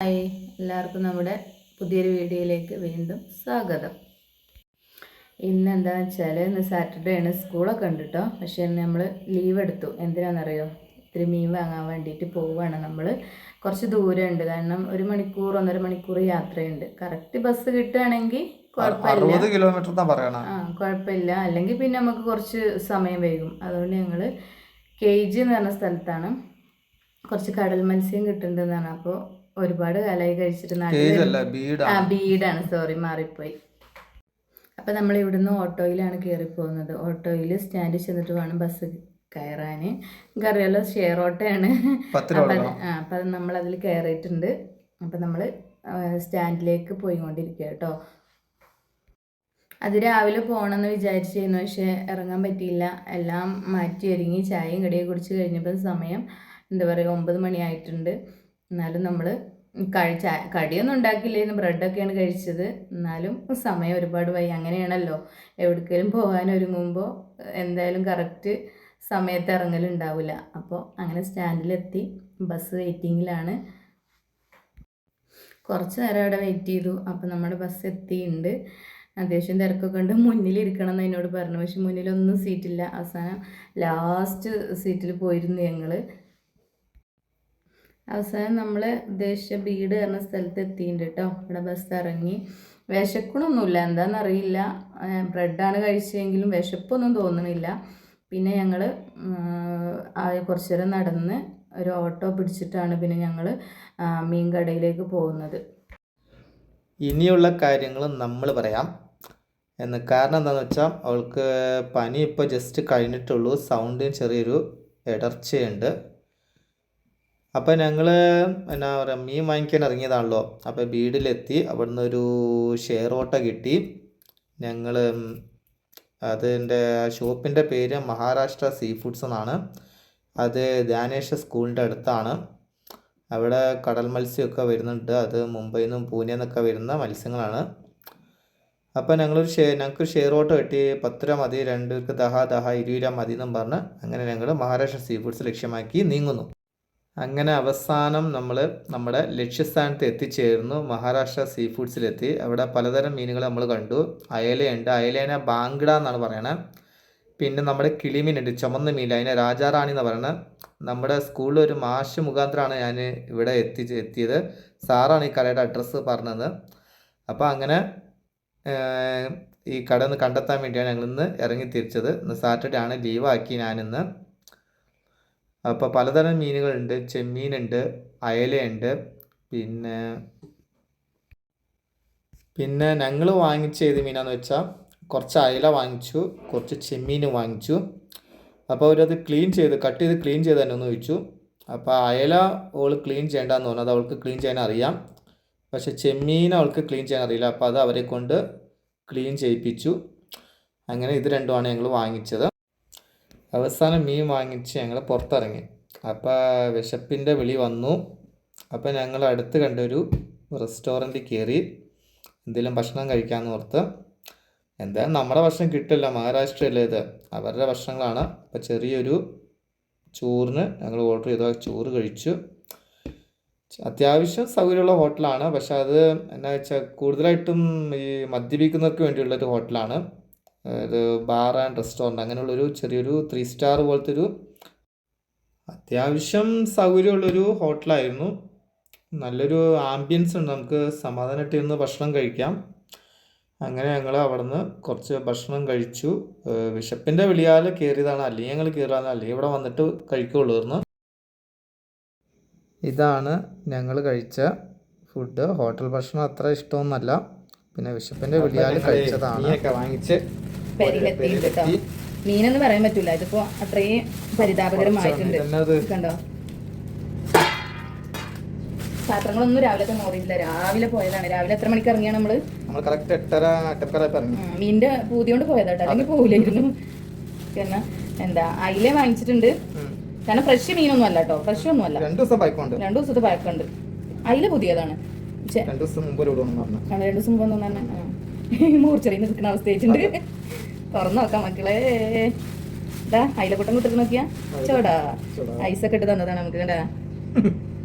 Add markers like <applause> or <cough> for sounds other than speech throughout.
Hi. എല്ലാവർക്കും നമ്മുടെ പുതിയൊരു വീഡിയോയിലേക്ക് വീണ്ടും സ്വാഗതം. ഇന്ന് എന്താണെന്ന് വെച്ചാൽ ഇന്ന് സാറ്റർഡേ ആണ്. സ്കൂളൊക്കെ ഉണ്ട് കേട്ടോ പക്ഷേ ഇന്ന് നമ്മൾ ലീവ് എടുത്തു. എന്തിനാണെന്നറിയോ ഇത്തിരി മീൻ വാങ്ങാൻ വേണ്ടിയിട്ട് പോവുകയാണ് നമ്മൾ കുറച്ച് ദൂരമുണ്ട്. കാരണം ഒരു മണിക്കൂർ ഒന്നര മണിക്കൂർ യാത്രയുണ്ട്. കറക്റ്റ് ബസ് കിട്ടുകയാണെങ്കിൽ കുഴപ്പമില്ല. കിലോമീറ്റർ ആ കുഴപ്പമില്ല. അല്ലെങ്കിൽ പിന്നെ നമുക്ക് കുറച്ച് സമയം വൈകും. അതുകൊണ്ട് ഞങ്ങൾ കെ ജി എന്ന് പറഞ്ഞ സ്ഥലത്താണ്. കുറച്ച് കടൽ മത്സ്യം കിട്ടുന്നുണ്ടെന്നാണ്. അപ്പോൾ ഒരുപാട് കാലമായി കഴിച്ചിട്ട് നാട്ടിൽ ബീഡാണ്. സോറി മാറിപ്പോയി. അപ്പം നമ്മൾ ഇവിടുന്ന് ഓട്ടോയിലാണ് കയറി പോകുന്നത്. ഓട്ടോയിൽ സ്റ്റാൻഡിൽ ചെന്നിട്ട് വേണം ബസ് കയറാൻ നമുക്കറിയാലോ ഷെയർ ഓട്ടോയാണ്. അപ്പം അപ്പം നമ്മൾ അതിൽ കയറിയിട്ടുണ്ട് അപ്പം നമ്മൾ സ്റ്റാൻഡിലേക്ക് പോയിക്കൊണ്ടിരിക്കുക കേട്ടോ അത് രാവിലെ പോകണമെന്ന് വിചാരിച്ചിരുന്നു പക്ഷേ ഇറങ്ങാൻ പറ്റിയില്ല. എല്ലാം മാറ്റി ഒരുങ്ങി ചായയും കടിയും കുടിച്ച് കഴിഞ്ഞപ്പോൾ സമയം എന്താ പറയുക ഒമ്പത് മണിയായിട്ടുണ്ട്. എന്നാലും നമ്മൾ കഴിച്ച കടിയൊന്നും ഉണ്ടാക്കില്ലായിരുന്നു ബ്രെഡൊക്കെയാണ് കഴിച്ചത്. എന്നാലും സമയം ഒരുപാട് വൈ അങ്ങനെയാണല്ലോ. എവിടേക്കെങ്കിലും പോകാൻ ഒരുങ്ങുമ്പോൾ എന്തായാലും കറക്റ്റ് സമയത്ത് ഇറങ്ങലുണ്ടാവില്ല അപ്പോൾ അങ്ങനെ സ്റ്റാൻഡിലെത്തി. ബസ് വെയിറ്റിങ്ങിലാണ്. കുറച്ച് നേരം അവിടെ വെയിറ്റ് ചെയ്തു. അപ്പോൾ നമ്മുടെ ബസ് എത്തിയിട്ടുണ്ട് അത്യാവശ്യം തിരക്കൊക്കെ ഉണ്ട്. മുന്നിലിരിക്കണം എന്ന് എന്നോട് പറഞ്ഞു. പക്ഷെ മുന്നിലൊന്നും സീറ്റില്ല. അവസാനം ലാസ്റ്റ് സീറ്റിൽ പോയിരുന്നു ഞങ്ങൾ അവസാനം നമ്മൾ ഉദ്ദേശിച്ച ബീഡ് പറഞ്ഞ സ്ഥലത്ത് എത്തിയിട്ടുണ്ട് കേട്ടോ. ഇവിടെ ബസ് ഇറങ്ങി. വിശക്കണമൊന്നുമില്ല എന്താണെന്നറിയില്ല ബ്രെഡാണ് കഴിച്ചതെങ്കിലും വിശപ്പൊന്നും തോന്നണില്ല. പിന്നെ ഞങ്ങൾ കുറച്ചു നേരം നടന്ന് ഒരു ഓട്ടോ പിടിച്ചിട്ടാണ് പിന്നെ ഞങ്ങൾ മീൻ കടയിലേക്ക് പോകുന്നത്. ഇനിയുള്ള കാര്യങ്ങൾ നമ്മൾ പറയാം. എന്ന് കാരണം എന്താണെന്ന് വെച്ചാൽ അവൾക്ക് പനി ഇപ്പോൾ ജസ്റ്റ് കഴിഞ്ഞിട്ടുള്ളൂ. സൗണ്ടിന് ചെറിയൊരു ഇടർച്ചയുണ്ട് അപ്പോൾ ഞങ്ങൾ എന്നാ പറയുക മീൻ വാങ്ങിക്കാൻ ഇറങ്ങിയതാണല്ലോ. അപ്പോൾ വീടിലെത്തി അവിടുന്ന് ഒരു ഷെയർ ഓട്ടോ കിട്ടി. ഞങ്ങൾ അതിന്റെ ഷോപ്പിന്റെ പേര് മഹാരാഷ്ട്ര സീ ഫുഡ്സ് എന്നാണ്. അത് ധ്യാനേശ്വര സ്കൂളിന്റെ അടുത്താണ്. അവിടെ കടൽ മത്സ്യമൊക്കെ വരുന്നുണ്ട്. അത് മുംബൈയിൽ നിന്നും പൂനെ നിന്നൊക്കെ വരുന്ന മത്സ്യങ്ങളാണ്. അപ്പോൾ ഞങ്ങളൊരു ഷെയർ ഞങ്ങൾക്ക് ഷെയർ ഓട്ടോ കിട്ടി. പത്ത് രൂപ മതി രണ്ട് പേർക്ക് ദഹ ദഹ ഇരുപത് രൂപ മതി എന്നും പറഞ്ഞ് അങ്ങനെ ഞങ്ങൾ മഹാരാഷ്ട്ര സീ ഫുഡ്സ് ലക്ഷ്യമാക്കി നീങ്ങുന്നു. അങ്ങനെ അവസാനം നമ്മൾ നമ്മുടെ ലക്ഷ്യസ്ഥാനത്ത് എത്തിച്ചേർന്നു മഹാരാഷ്ട്ര സീ ഫുഡ്സിലെത്തി അവിടെ പലതരം മീനുകൾ നമ്മൾ കണ്ടു. അയലയുണ്ട്. അയലേനെ ബാങ്കട എന്നാണ് പറയണത് പിന്നെ നമ്മുടെ കിളിമീനുണ്ട്. ചുമന്ന മീൻ. അതിനെ രാജാറാണി എന്ന് പറയുന്നത് നമ്മുടെ സ്കൂളിൽ ഒരു മാഷ് മുഖാന്തരമാണ് ഞാൻ ഇവിടെ എത്തി എത്തിയത്. സാറാണ് ഈ കടയുടെ അഡ്രസ്സ് പറഞ്ഞത്. അപ്പോൾ അങ്ങനെ ഈ കട ഒന്ന് കണ്ടെത്താൻ വേണ്ടിയാണ് ഞങ്ങളിന്ന് ഇറങ്ങി തിരിച്ചത്. ഇന്ന് സാറ്റർഡേ ആണ്. ലീവാക്കി ഞാനിന്ന്. അപ്പോൾ പലതരം മീനുകളുണ്ട്. ചെമ്മീനുണ്ട് അയലയുണ്ട്. പിന്നെ പിന്നെ ഞങ്ങൾ വാങ്ങിച്ച ഏത് മീനാന്ന് വെച്ചാൽ കുറച്ച് അയല വാങ്ങിച്ചു കുറച്ച് ചെമ്മീൻ വാങ്ങിച്ചു. അപ്പോൾ അവരത് ക്ലീൻ ചെയ്ത് കട്ട് ചെയ്ത് ക്ലീൻ ചെയ്ത് തന്നെ ഒന്ന് ചോദിച്ചു അപ്പോൾ അയല അവൾ ക്ലീൻ ചെയ്യേണ്ടെന്ന് പറഞ്ഞത് അവൾക്ക് ക്ലീൻ ചെയ്യാൻ അറിയാം. പക്ഷെ ചെമ്മീൻ അവൾക്ക് ക്ലീൻ ചെയ്യാൻ അറിയില്ല. അപ്പോൾ അത് അവരെ കൊണ്ട് ക്ലീൻ ചെയ്യിപ്പിച്ചു. അങ്ങനെ ഇത് രണ്ടുമാണ് ഞങ്ങൾ വാങ്ങിച്ചത്. അവസാനം മീൻ വാങ്ങിച്ച് ഞങ്ങൾ പുറത്തിറങ്ങി. അപ്പോൾ വിശപ്പിന്റെ വിളി വന്നു. അപ്പോൾ ഞങ്ങൾ അടുത്ത് കണ്ടൊരു റെസ്റ്റോറന്റിൽ കയറി എന്തെങ്കിലും ഭക്ഷണം കഴിക്കാമെന്ന് ഓർത്ത് എന്തായാലും നമ്മുടെ ഭക്ഷണം കിട്ടില്ല മഹാരാഷ്ട്രയല്ലേ ഇത്? അവരുടെ ഭക്ഷണങ്ങളാണ്. അപ്പോൾ ചെറിയൊരു ചോറിന് ഞങ്ങൾ ഓർഡർ ചെയ്തു. ചോറ് കഴിച്ചു. അത്യാവശ്യം സൗകര്യമുള്ള ഹോട്ടലാണ്. പക്ഷേ അത് എന്നാ വെച്ചാൽ കൂടുതലായിട്ടും ഈ മദ്യപിക്കുന്നവർക്ക് വേണ്ടിയുള്ളൊരു ഹോട്ടലാണ്. ഇത് ബാർ ആൻഡ് റെസ്റ്റോറന്റ് അങ്ങനെയുള്ളൊരു ചെറിയൊരു ത്രീ സ്റ്റാർ പോലത്തെ ഒരു അത്യാവശ്യം സൗകര്യമുള്ളൊരു ഹോട്ടലായിരുന്നു. നല്ലൊരു ആംബിയൻസ് ഉണ്ട്. നമുക്ക് സമാധാനമായിട്ട് ഇരുന്ന് ഭക്ഷണം കഴിക്കാം. അങ്ങനെ ഞങ്ങൾ അവിടുന്ന് കുറച്ച് ഭക്ഷണം കഴിച്ചു. വിശപ്പിന്റെ വിളിയാൽ കയറിയതാണ് അല്ലെങ്കിൽ ഞങ്ങൾ കയറാന്ന് അല്ലെങ്കിൽ ഇവിടെ വന്നിട്ട് കഴിക്കുള്ളൂർന്ന് ഇതാണ് ഞങ്ങൾ കഴിച്ച ഫുഡ് ഹോട്ടൽ ഭക്ഷണം അത്ര ഇഷ്ടമൊന്നുമല്ല. പിന്നെ വിശപ്പിന്റെ വിളിയാൽ കഴിച്ചതാണ്. വാങ്ങിച്ച് പെരിലെത്തിയിട്ടുണ്ട് കേട്ടോ മീനൊന്നും പറയാൻ പറ്റൂല. ഇതിപ്പോ അത്രയും പരിതാപകരമായിട്ടുണ്ട്. കണ്ടോ പാത്രങ്ങളൊന്നും രാവിലത്തെ മോറിയില്ല രാവിലെ പോയതാണ്. രാവിലെ എത്ര മണിക്ക് ഇറങ്ങിയാണ് നമ്മൾ? മീനിന്റെ പൂതി കൊണ്ട് പോയതാട്ടോ. അല്ലെങ്കിൽ പോവില്ലായിരുന്നു. എന്നാ എന്താ അയിലെ വാങ്ങിച്ചിട്ടുണ്ട്. കാരണം ഫ്രഷ് മീനൊന്നും അല്ല കേട്ടോ ഫ്രഷ് ഒന്നും അല്ല. രണ്ടു ദിവസം ബൈക്കുണ്ട് രണ്ടു ദിവസത്തെ പഴക്കമുണ്ട് അയില പുതിയതാണ്. രണ്ടു ദിവസം മുമ്പ് രണ്ടു ദിവസം മുമ്പ് മൂർച്ചറിയിൽ നിൽക്കുന്ന അവസ്ഥയായിട്ടുണ്ട്. തുറന്നു നോക്കാം മക്കളെ. ഇതാ അയിലക്കുട്ടം കുത്തിട്ട് നോക്കിയാ. ചോടാ. ഐസൊക്കെ ഇട്ട് തന്നതാണ് നമുക്ക് കണ്ടാ.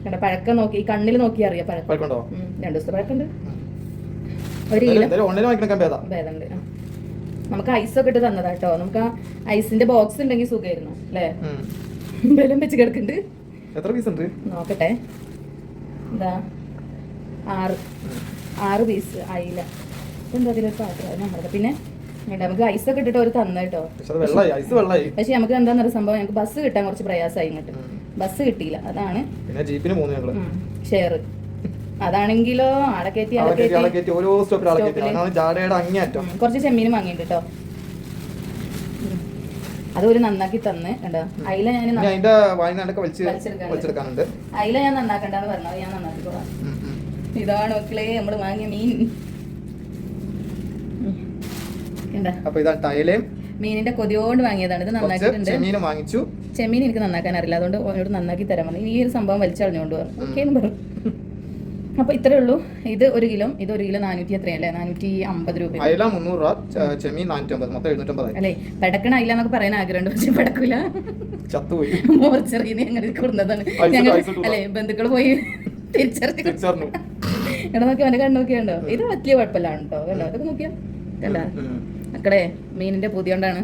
കണ്ട പഴക്കം നോക്കി ഈ കണ്ണിൽ നോക്കി അറിയാ പഴക്കം. രണ്ടു ദിവസത്തെ പഴക്കുണ്ട് ഒരു ഭേദമുണ്ട്. നമുക്ക് ഐസൊക്കെ ഇട്ട് തന്നതാ കേട്ടോ നമുക്ക് ആ ഐസിന്റെ ബോക്സ് ഉണ്ടെങ്കിൽ സുഖമായിരുന്നു അല്ലേ. ബലം വെച്ച് കിടക്കുന്നുണ്ട്. എത്ര പീസ് ഉണ്ട്? നോക്കട്ടെ. എന്താ ആറ്. ആറ് പീസ് അയില. എന്താ അതിലൊരു പാത്രം? നമ്മളത് പിന്നെ വേണ്ട ഐസ് ഒക്കെ ഇട്ടിട്ട് ഒരു തന്ന കേട്ടോ. പക്ഷെ നമുക്ക് എന്താണെന്നൊരു സംഭവം ഞങ്ങൾക്ക് ബസ് കിട്ടാൻ കുറച്ച് പ്രയാസമായി ഇങ്ങോട്ട്. ബസ് കിട്ടിയില്ല. അതാണ് പിന്നെ ജീപ്പിന് പോകുന്നു ഞങ്ങൾ. ഷെയർ അതാണെങ്കിലോ ആളെ കയറ്റി ആളെ കയറ്റി ഓരോ സ്റ്റോപ്പിൽ ഉം, കുറച്ച് ചെമ്മീനും വാങ്ങിയിട്ട് കേട്ടോ. അതൊരു അത് ഒരു നന്നാക്കി തന്ന് കണ്ടോ. അയില ഞാൻ അയില ഞാൻ നന്നാക്കണ്ടെന്ന് പറഞ്ഞു ഞാൻ നന്നാക്കിക്കോളാം. ഇതാണ് മക്കളെ നമ്മൾ വാങ്ങിയ മീൻ. അപ്പൊ ഇതാണ് തയലയും മീനിന്റെ കൊതിയോണ്ട് വാങ്ങിയതാണ്. ഇത് നന്നാക്കിയിട്ടുണ്ട്. ചെമ്മീനും വാങ്ങിച്ചു. ചെമ്മീൻ എനിക്ക് നന്നാക്കാൻ അറിയില്ല. അതുകൊണ്ട് ഓനോട് നന്നാക്കി തരാൻ പറഞ്ഞു. ഈ ഒരു സംഭവം വലിച്ചറിഞ്ഞുകൊണ്ട് പറഞ്ഞു ഓക്കെ എന്ന് പറഞ്ഞു. അപ്പൊ ഇത്രേ ഉള്ളൂ. ഇത് ഒരു കിലോ ഇത് ഒരു കിലോ നാനൂറ്റി എത്രയല്ലേ നാനൂറ്റി അമ്പത് രൂപ. അയല മുന്നൂറ് രൂപ ചെമീൻ നാനൂറ്റി അമ്പത് മൊത്തം എഴുന്നൂറ്റമ്പതായി അല്ലേ? പെടക്കണ അയില എന്നൊക്കെ പറയാൻ ആഗ്രഹമുണ്ട്. പക്ഷെ പെടക്കൂല. ചത്തുപോയി. മോർച്ചറിന്ന് ഞങ്ങൾ കൊടുന്നതാണ് ഞങ്ങൾ അല്ലെ ബന്ധുക്കൾ പോയി തിരിച്ചറിഞ്ഞു. തിരിച്ചറിഞ്ഞു. എടാ നോക്കി അവന്റെ കണ്ണു നോക്കിയുണ്ടോ ഇത് വലിയ കുഴപ്പമില്ലാണ് കേട്ടോ. അതൊക്കെ നോക്കിയാ. കണ്ടോ. മക്കളെ മീനിന്റെ പുതിയോണ്ടാണ്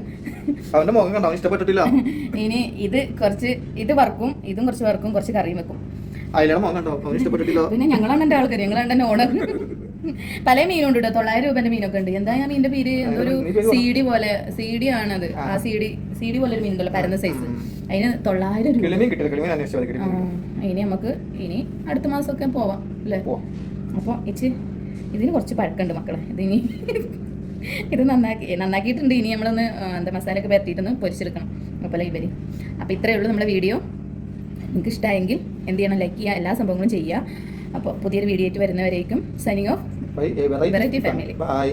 അവന്റെ മുഖം കണ്ടോ? ഇഷ്ടപ്പെട്ടിട്ടില്ല. <laughs> ഇനി ഇത് കുറച്ച് ഇത് വറക്കും ഇതും കുറച്ച് വറക്കും കുറച്ച് കറിയും വെക്കും. മുഖം കണ്ടോ? ഇഷ്ടപ്പെട്ടിട്ടില്ല. പിന്നെ ഞങ്ങളാണ് എന്റെ ആൾക്കാർ ഞങ്ങളാണ് എന്റെ ഓണർ പല മീനുണ്ട് ഉണ്ട് തൊള്ളായിരം രൂപന്റെ മീനൊക്കെ ഉണ്ട്. എന്താ ഞാൻ മീനിന്റെ പേര്? ഒരു സി ഡി പോലെ സി ഡി ആണത് ആ. സി ഡി സി ഡി പോലെ ഒരു മീനുണ്ടല്ലോ പരന്ന സൈസ് അതിന് തൊള്ളായിരം രൂപ. ഇനി നമുക്ക് ഇനി അടുത്ത മാസമൊക്കെ പോവാം അല്ലേ? അപ്പൊ അപ്പോൾ ഇച്ചി ഇതിന് കുറച്ച് പഴക്കമുണ്ട് മക്കളെ. ഇതിനി ഇത് നന്നാക്കി നന്നാക്കിയിട്ടുണ്ട്. ഇനി നമ്മളൊന്ന് എന്താ മസാലയൊക്കെ പരത്തിയിട്ടൊന്ന് പൊരിച്ചെടുക്കണം. അപ്പോൾ ഇവർ. അപ്പോൾ ഇത്രയേ ഉള്ളൂ നമ്മുടെ വീഡിയോ. നിങ്ങൾക്ക് ഇഷ്ടമായെങ്കിൽ എന്ത് ചെയ്യണം? ലൈക്ക് ചെയ്യുക. എല്ലാ സംഭവങ്ങളും ചെയ്യുക. അപ്പോൾ പുതിയൊരു വീഡിയോ ആയിട്ട് വരുന്നവരേക്കും signing off variety family. Bye